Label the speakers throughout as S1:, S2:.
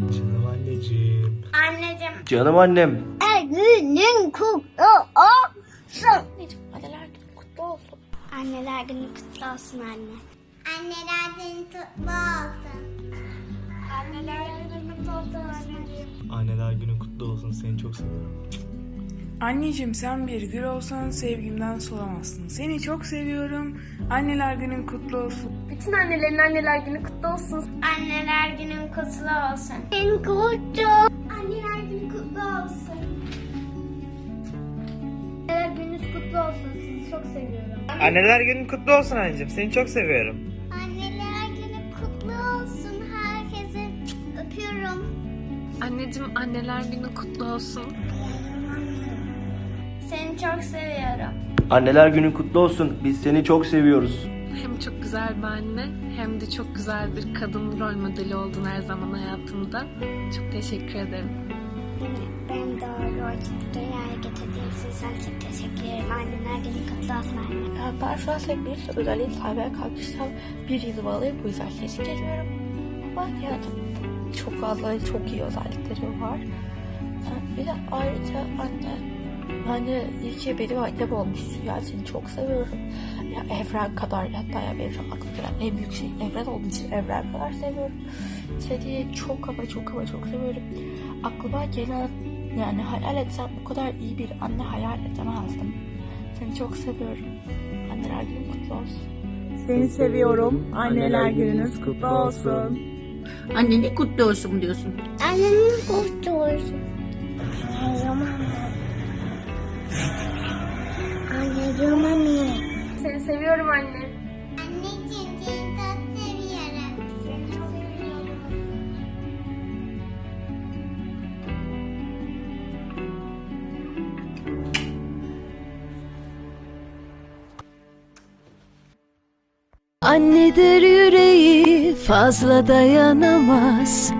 S1: Canım anneciğim. Anneciğim. Canım annem.
S2: E günün kutlu olsun.
S3: Anneler günü kutlu olsun.
S2: Anneler günü kutlu olsun anne.
S4: Anneler günü kutlu olsun.
S2: Anneler günü kutlu olsun anneciğim.
S5: Anneler günü kutlu olsun. Seni çok seviyorum.
S6: Anneciğim sen bir gül olsan sevgimden solamazsın. Seni çok seviyorum. Anneler günün kutlu olsun.
S3: Bütün annelerin anneler günü kutlu olsun.
S4: Anneler günün kutlu olsun.
S2: En kutlu.
S4: Anneler günü kutlu olsun.
S3: Anneler gününüz kutlu olsun. Sizi çok seviyorum.
S7: Anneler günün kutlu olsun anneciğim. Seni çok seviyorum.
S4: Anneler günü kutlu olsun. Herkese öpüyorum.
S8: Anneciğim anneler günü kutlu olsun.
S4: Seni çok seviyorum.
S1: Anneler günü kutlu olsun. Biz seni çok seviyoruz.
S8: Hem çok güzel bir anne hem de çok güzel bir kadın rol modeli oldun her zaman hayatımda. Çok teşekkür ederim.
S2: Beni ben doğru ortada dünyaya getirdiğin için sana çok teşekkür ederim. Anneler günü kutlu olsun anne.
S3: Ee, Ben şu an sevgili özelliği saymaya kalkışsam bir yıl bağlayıp bu yüzden kesin geçmiyorum. Ama yani çok fazla çok iyi özellikleri var. Ee, Bir de ayrıca anne Hani iyi ki benim annem olmuşsun ya seni çok seviyorum. Ya evren kadar hatta ya aklıma gelen en büyük şey evren olduğu için evren kadar seviyorum. Seni çok ama çok ama çok seviyorum. Aklıma gelen yani hayal etsem bu kadar iyi bir anne hayal edemezdim. Seni çok seviyorum. Anneler günün kutlu olsun.
S9: Seni seviyorum. Anneler gününüz kutlu olsun.
S10: Anneni kutlu olsun diyorsun.
S2: Annenin kutlu olsun. Anneciğim anne.
S3: Seni seviyorum anne.
S4: Anneciğim seni çok seviyorum. Seni çok seviyorum.
S11: Annedir yüreği fazla dayanamaz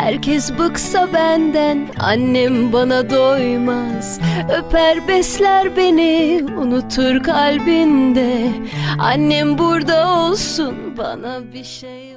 S11: Herkes bıksa benden annem bana doymaz. Öper besler beni unutur kalbinde. Annem burada olsun bana bir şey